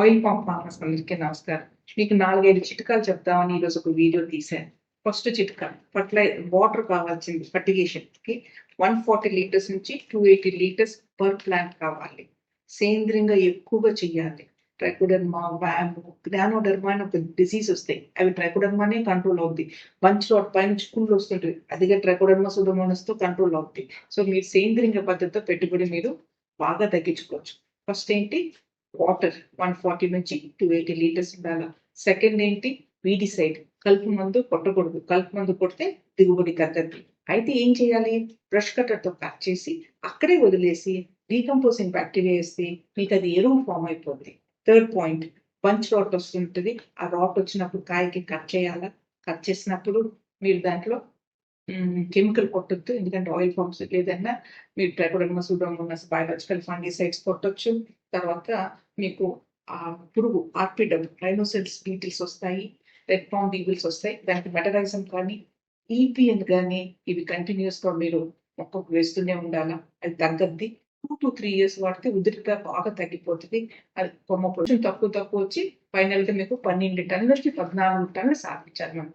Oil pump farmers అందరికీ నమస్కారం. మీకు నాలుగైదు చిట్కాలు చెప్తామని ఈరోజు ఒక వీడియో తీశాను. ఫస్ట్ చిట్కా ఫర్టిలై వాటర్ కావాల్సింది ఫర్టిగేషన్కి వన్ ఫార్టీ లీటర్స్ నుంచి two eighty litres per plant కావాలి. సేంద్రియంగా ఎక్కువగా చేయాలి ట్రైకోడర్మా వ్యాము గ్రానోడర్మా అని ఒక డిసీజ్ వస్తాయి. అవి ట్రైకోడర్మానే కంట్రోల్ అవుద్ది మంచి రోడ్ పైన చిక్కుళ్ళు వస్తుంటాయి అదిగా ట్రైకోడర్మా సుడమోనస్తో కంట్రోల్ అవుద్ది సో మీరు సేంద్రియంగా పద్ధతితో పెట్టుబడి మీరు బాగా తగ్గించుకోవచ్చు. ఫస్ట్ ఏంటి? వాటర్ వన్ ఫార్టీ నుంచి టూ ఎయిటీ లీటర్స్ ఉండాలి. సెకండ్ ఏంటి? వీడిసైడ్ కలుపు మందు కొట్టకూడదు. కలుపు మందు కొడితే దిగుబడి తగ్గద్దు. అయితే ఏం చేయాలి? బ్రష్ కట్టర్తో కట్ చేసి అక్కడే వదిలేసి డీకంపోజింగ్ బ్యాక్టీరియా వేస్తే మీకు అది ఎరువు ఫామ్ అయిపోద్ది. థర్డ్ పాయింట్ బంచ్ రాట్ వస్తుంటుంది. ఆ రాట్ వచ్చినప్పుడు కాయకి కట్ చేయాలా? కట్ చేసినప్పుడు మీరు దాంట్లో కెమికల్ కొట్టొద్దు. ఎందుకంటే ఆయిల్ ఫామ్స్ లేదన్నా మీరు ట్రైకోడర్మస్ సూడోమోనస్ బయాలజికల్ ఫంగిసైడ్స్ కొట్టొచ్చు. తర్వాత మీకు ఆ పురుగు ఆర్పిడమ్ రైనోసెల్స్ బీటిల్స్ వస్తాయి రెడ్ పౌండ్ ఈవిల్స్ వస్తాయి. దానికి మెటరైజం కానీ ఈపీఎన్ కానీ ఇవి కంటిన్యూస్గా మీరు మొక్కకు వేస్తూనే ఉండాలా? అది తగ్గద్ది. టూ టు త్రీ ఇయర్స్ వాడితే ఉదిరిగా బాగా తగ్గిపోతుంది. అది కొమ్మ కొంచెం తక్కువ తక్కువ వచ్చి ఫైనల్గా మీకు పన్నెండు టన్నులకి పద్నాలుగు టన్నులు సాధించాలి మనం.